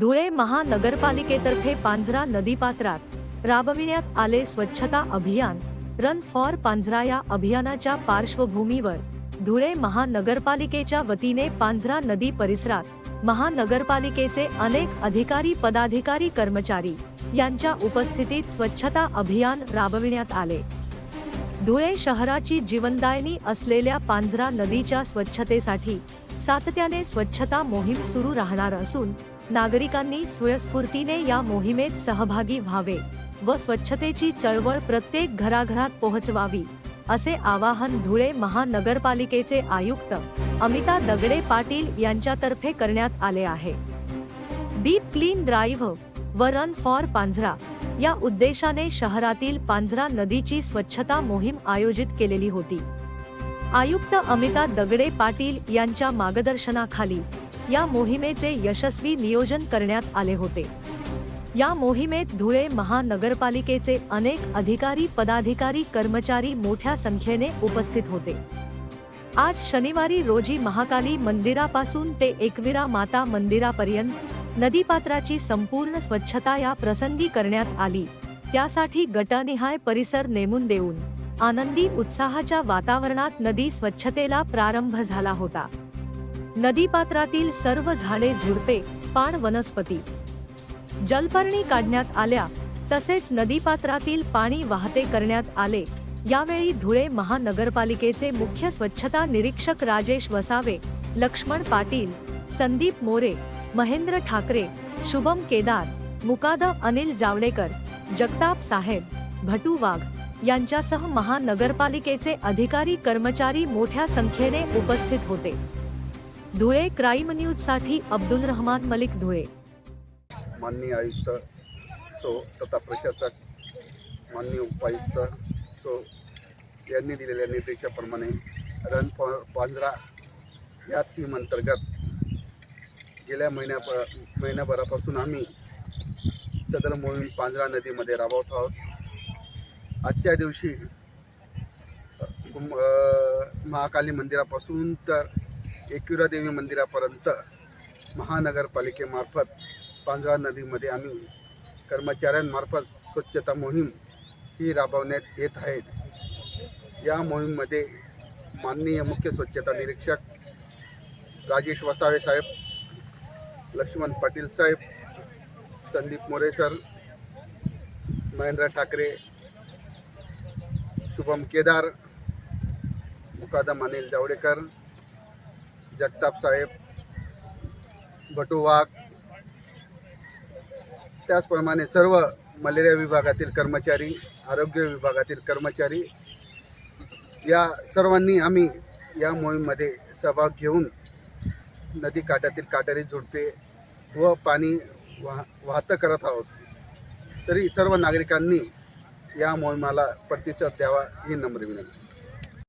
धुळे महानगरपालिकेतर्फे पांझरा नदीपात्रात राबविण्यात आले स्वच्छता अभियान रन फॉर पांझरा या अभियानाच्या पार्श्वभूमीवर धुळे महानगरपालिकेच्या वतीने पांझरा नदी परिसरात महानगरपालिकेचे अनेक अधिकारी पदाधिकारी कर्मचारी यांच्या उपस्थितीत स्वच्छता अभियान राबविण्यात आले. धुळे शहराची जीवनदायनी असलेल्या पांझरा नदीच्या स्वच्छतेसाठी सातत्याने स्वच्छता मोहीम सुरू राहणार असून नागरिकांनी स्वयंस्फूर्तीने या मोहिमेत सहभागी व्हावे व स्वच्छतेची चळवळ प्रत्येक घराघरात पोहोचवावी असे आवाहन धुळे महानगरपालिकेचे आयुक्त अमिता दगडे पाटील यांच्यातर्फे करण्यात आले आहे. डीप क्लीन ड्राईव्ह व रन फॉर पांझरा या उद्देशाने शहरातील पांझरा नदीची स्वच्छता मोहीम आयोजित केलेली होती. आयुक्त अमिता दगडे पाटील यांच्या मार्गदर्शनाखाली या मोहिमेचे यशस्वी नियोजन करण्यात आले होते. या मोहिमेत धुळे महानगरपालिकेचे अनेक अधिकारी पदाधिकारी कर्मचारी मोठ्या संख्येने उपस्थित होते. आज शनिवारी रोजी महाकाली मंदिरापासून ते एकविरा माता मंदिरापर्यंत नदीपात्राची संपूर्ण स्वच्छता या प्रसंगी करण्यात आली. त्यासाठी गटनिहाय परिसर नेमून देऊन आनंदी उत्साहाच्या वातावरणात नदी स्वच्छतेला प्रारंभ झाला होता. नदीपात्रातील सर्व झाडे झुडपे पाण वनस्पती. जलपर्णी काढण्यात आल्या तसेच नदीपात्रातील पाणी वाहते करण्यात आले. यावेळी धुळे महानगरपालिकेचे मुख्य स्वच्छता निरीक्षक राजेश वसावे लक्ष्मण पाटील संदीप मोरे महेंद्र ठाकरे शुभम केदार मुकादम अनिल जावडेकर जगताप साहेब भटू वाघ यांच्यासह महानगरपालिकेचे अधिकारी कर्मचारी मोठ्या संख्येने उपस्थित होते. धुळे क्राईम न्यूजसाठी अब्दुल रहमान मलिक धुळे. माननीय आयुक्त सो तथा प्रशासक माननीय उपायुक्त सो यांनी दिलेल्या निर्देशाप्रमाणे रन पांजरा या थीम अंतर्गत गेल्या महिन्या महिन्याभरापासून आम्ही सदर मोहीम पांजरा नदीमध्ये राबवत आहोत. आजच्या दिवशी महाकाली मंदिरापासून तर एकविरादेवी मंदिरापर्यंत महानगरपालिकेमार्फत पांजरा नदीमध्ये आम्ही कर्मचाऱ्यांमार्फत स्वच्छता मोहीम ही राबवण्यात येत आहेत या मोहीममध्ये माननीय मुख्य स्वच्छता निरीक्षक राजेश वसावे साहेब लक्ष्मण पाटील साहेब संदीप मोरे सर महेंद्र ठाकरे शुभम केदार मुकादम अनिल जावडेकर जगताप साहेब भटू वाघ त्याचप्रमाणे सर्व मलेरिया विभागातील कर्मचारी आरोग्य विभागातील कर्मचारी या सर्वांनी आम्ही या मोहीममध्ये सहभाग घेऊन नदी काठातील काटारी झुडपे व पाणी वाह वाहतं करत आहोत. तरी सर्व नागरिकांनी या मोहिमाला प्रतिसाद द्यावा ही नम्र विनंती.